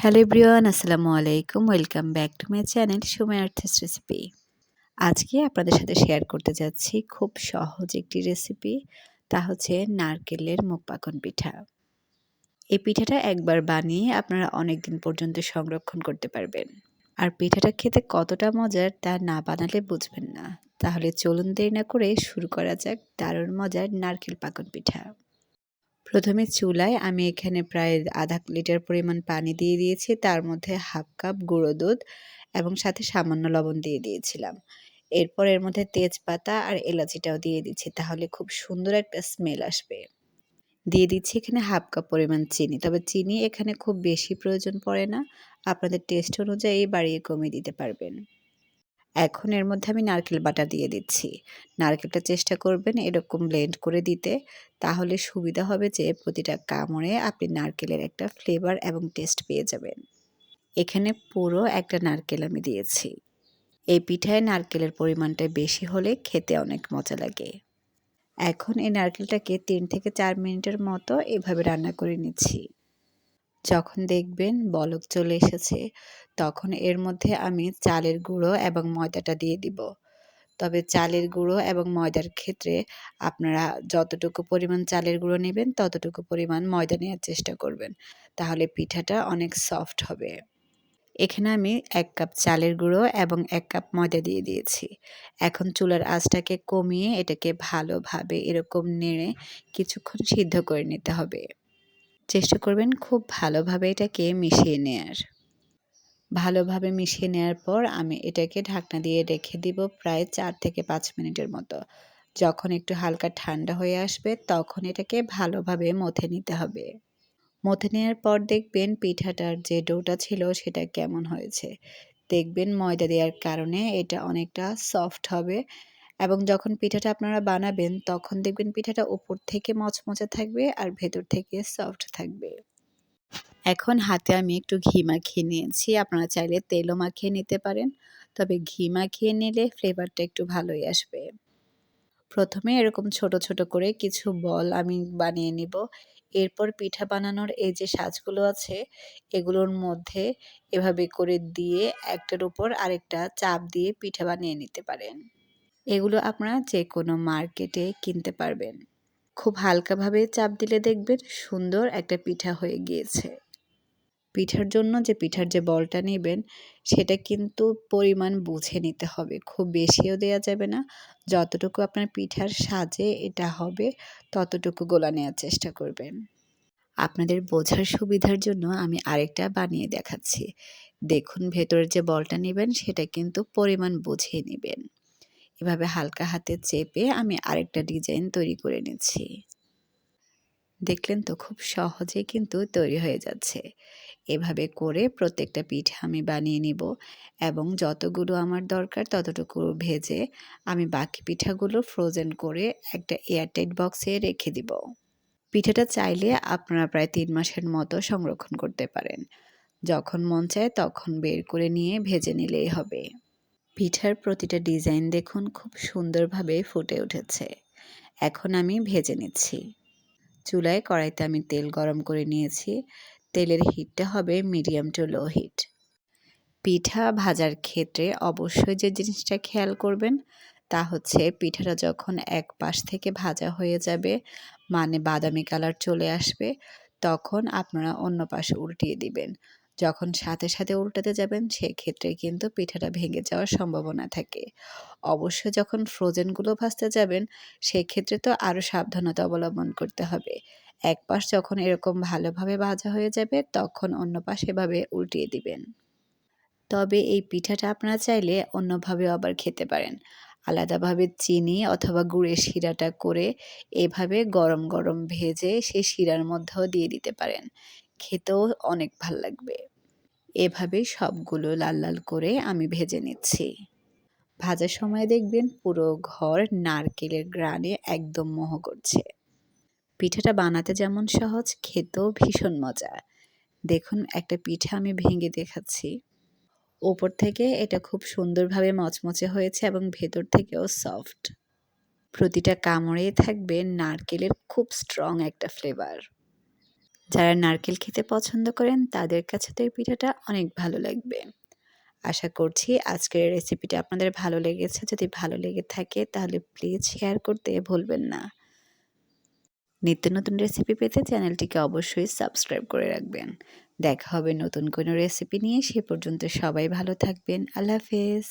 Hello everyone, আসসালামু আলাইকুম। Welcome back to my channel সুমাই আর্থিস রেসিপি। আজকে আপনাদের সাথে শেয়ার করতে যাচ্ছি খুব সহজ একটি রেসিপি, তা হচ্ছে নারকেলের মুখ পাকন পিঠা। এই পিঠাটা একবার বানিয়ে আপনারা অনেক দিন পর্যন্ত সংরক্ষণ করতে পারবেন। আর পিঠাটা খেতে কতটা মজার তা না বানালে বুঝবেন না। তাহলে চলুন দেরি না করে শুরু করা যাক দারুণ মজার নারকেল পাকন পিঠা। প্রথমে চুলায় আমি এখানে প্রায় আধা লিটার পরিমাণ পানি দিয়ে দিয়েছি। তার মধ্যে হাফ কাপ গুঁড়ো দুধ এবং সাথে সামান্য লবণ দিয়ে দিয়েছিলাম। এরপর এর মধ্যে তেজপাতা আর এলাচিটাও দিয়ে দিচ্ছি, তাহলে খুব সুন্দর একটা স্মেল আসবে। দিয়ে দিচ্ছি এখানে হাফ কাপ পরিমাণ চিনি, তবে চিনি এখানে খুব বেশি প্রয়োজন পড়ে না। আপনাদের টেস্ট অনুযায়ী বাড়িয়ে কমিয়ে দিতে পারবেন। এখন এর মধ্যে আমি নারকেল বাটা দিয়ে দিচ্ছি। নারকেলটা চেষ্টা করবেন এরকম ব্লেন্ড করে দিতে। তাহলে সুবিধা হবে যে প্রতিটা কামড়ে আপনি নারকেলের একটা ফ্লেভার এবং টেস্ট পেয়ে যাবেন। এখানে পুরো একটা নারকেল আমি দিয়েছি। এই পিঠায় নারকেলের পরিমাণটা বেশি হলে খেতে অনেক মজা লাগে। এখন এই নারকেলটাকে তিন থেকে চার মিনিটের মতো এভাবে রান্না করে নিচ্ছি। যখন দেখবেন বলক চলে এসেছে তখন এর মধ্যে আমি চালের গুঁড়ো এবং ময়দাটা দিয়ে দিব। তবে চালের গুঁড়ো এবং ময়দার ক্ষেত্রে আপনারা যতটুকু পরিমাণ চালের গুঁড়ো নেবেন, ততটুকু পরিমাণ ময়দা নেওয়ার চেষ্টা করবেন। তাহলে পিঠাটা অনেক সফট হবে। এখানে আমি এক কাপ চালের গুঁড়ো এবং এক কাপ ময়দা দিয়ে দিয়েছি। এখন চুলার আঁচটাকে কমিয়ে এটাকে ভালোভাবে এরকম নেড়ে কিছুক্ষণ সিদ্ধ করে নিতে হবে। চেষ্টা করবেন খুব ভালোভাবে এটাকে মিশিয়ে নেয়ার। ভালোভাবে মিশিয়ে নেওয়ার পর আমি এটাকে ঢাকনা দিয়ে রেখে দিব প্রায় চার থেকে পাঁচ মিনিটের মতো। যখন একটু হালকা ঠান্ডা হয়ে আসবে তখন এটাকে ভালোভাবে মথে নিতে হবে। মথে নেওয়ার পর দেখবেন পিঠাটার যে ডোটা ছিল সেটা কেমন হয়েছে। দেখবেন ময়দা দেওয়ার কারণে এটা অনেকটা সফট হবে এবং যখন পিঠাটা আপনারা বানাবেন তখন দেখবেন পিঠাটা উপর থেকে মচমচে থাকবে আর ভেতর থেকে সফট থাকবে। এখন হাতে আমি একটু ঘি মাখিয়ে নিয়েছি। আপনারা চাইলে তেলও মাখিয়ে নিতে পারেন। তবে ঘি মাখিয়ে নিলে ফ্লেভারটা একটু ভালোই আসবে। প্রথমে এরকম ছোট ছোট করে কিছু বল আমি বানিয়ে নিব। এরপর পিঠা বানানোর এই যে সাজগুলো আছে, এগুলোর মধ্যে এভাবে করে দিয়ে একটার উপর আরেকটা চাপ দিয়ে পিঠা বানিয়ে নিতে পারেন। এগুলো আপনারা যে কোনো মার্কেটে কিনতে পারবেন। খুব হালকাভাবে চাপ দিলে দেখবেন সুন্দর একটা পিঠা হয়ে গিয়েছে। পিঠার জন্য যে পিঠার যে বলটা নেবেন, সেটা কিন্তু পরিমাণ বুঝে নিতে হবে। খুব বেশিও দেওয়া যাবে না। যতটুকু আপনার পিঠার সাজে এটা হবে, ততটুকু গোলা নেওয়ার চেষ্টা করবেন। আপনাদের বোঝার সুবিধার জন্য আমি আরেকটা বানিয়ে দেখাচ্ছি। দেখুন ভেতরের যে বলটা নেবেন, সেটা কিন্তু পরিমাণ বুঝিয়ে নেবেন। এভাবে হালকা হাতে চেপে আমি আরেকটা ডিজাইন তৈরি করে নিচ্ছি। দেখলেন তো খুব সহজে কিন্তু তৈরি হয়ে যাচ্ছে। এভাবে করে প্রত্যেকটা পিঠা আমি বানিয়ে নিব এবং যতগুলো আমার দরকার ততটুকু ভেজে আমি বাকি পিঠাগুলো ফ্রোজেন করে একটা এয়ারটাইট বক্সে রেখে দিব। পিঠাটা চাইলে আপনারা প্রায় তিন মাসের মতো সংরক্ষণ করতে পারেন। যখন মন চায় তখন বের করে নিয়ে ভেজে নিলেই হবে। পিঠার প্রতিটা ডিজাইন দেখুন খুব সুন্দরভাবে ফুটে উঠেছে। এখন আমি ভেজে নিচ্ছি। চুলায় কড়াইতে আমি তেল গরম করে নিয়েছি। তেলের হিটটা হবে মিডিয়াম টু লো হিট। পিঠা ভাজার ক্ষেত্রে অবশ্যই যে জিনিসটা খেয়াল করবেন, তা হচ্ছে পিঠাটা যখন এক পাশ থেকে ভাজা হয়ে যাবে মানে বাদামি কালার চলে আসবে, তখন আপনারা অন্য পাশে উল্টিয়ে দিবেন। যখন সাথে সাথে উল্টাতে যাবেন, সেক্ষেত্রে কিন্তু পিঠাটা ভেঙে যাওয়ার সম্ভাবনা থাকে। অবশ্য যখন ফ্রোজেনগুলো ভাজতে যাবেন, সেক্ষেত্রে তো আরও সাবধানতা অবলম্বন করতে হবে। এক পাশ যখন এরকম ভালোভাবে ভাজা হয়ে যাবে, তখন অন্য পাশ এভাবে উল্টিয়ে দিবেন। তবে এই পিঠাটা আপনারা চাইলে অন্যভাবেও আবার খেতে পারেন। আলাদাভাবে চিনি অথবা গুড়ের শিরাটা করে এভাবে গরম গরম ভেজে সেই শিরার মধ্যেও দিয়ে দিতে পারেন। খেতেও অনেক ভালো লাগবে। এভাবে সবগুলো লাল লাল করে আমি ভেজে নিচ্ছি। ভাজার সময় দেখবেন পুরো ঘর নারকেলের গ্রানে একদম মোহ করছে। পিঠাটা বানাতে যেমন সহজ, খেতেও ভীষণ মজা। দেখুন, একটা পিঠা আমি ভেঙে দেখাচ্ছি। ওপর থেকে এটা খুব সুন্দরভাবে মচমচে হয়েছে এবং ভেতর থেকেও সফট। প্রতিটা কামড়েই থাকবে নারকেলের খুব স্ট্রং একটা ফ্লেভার যারা নারকেল খেতে পছন্দ করেন, তাদের কাছে তো এই পিঠাটা অনেক ভালো লাগবে। আশা করছি আজকের রেসিপিটা আপনাদের ভালো লেগেছে। যদি ভালো লেগে থাকে, তাহলে প্লিজ শেয়ার করতে ভুলবেন না। নিত্য নতুন রেসিপি পেতে চ্যানেলটিকে অবশ্যই সাবস্ক্রাইব করে রাখবেন। দেখা হবে নতুন কোনো রেসিপি নিয়ে। সে পর্যন্ত সবাই ভালো থাকবেন। আল্লাহ হাফেজ।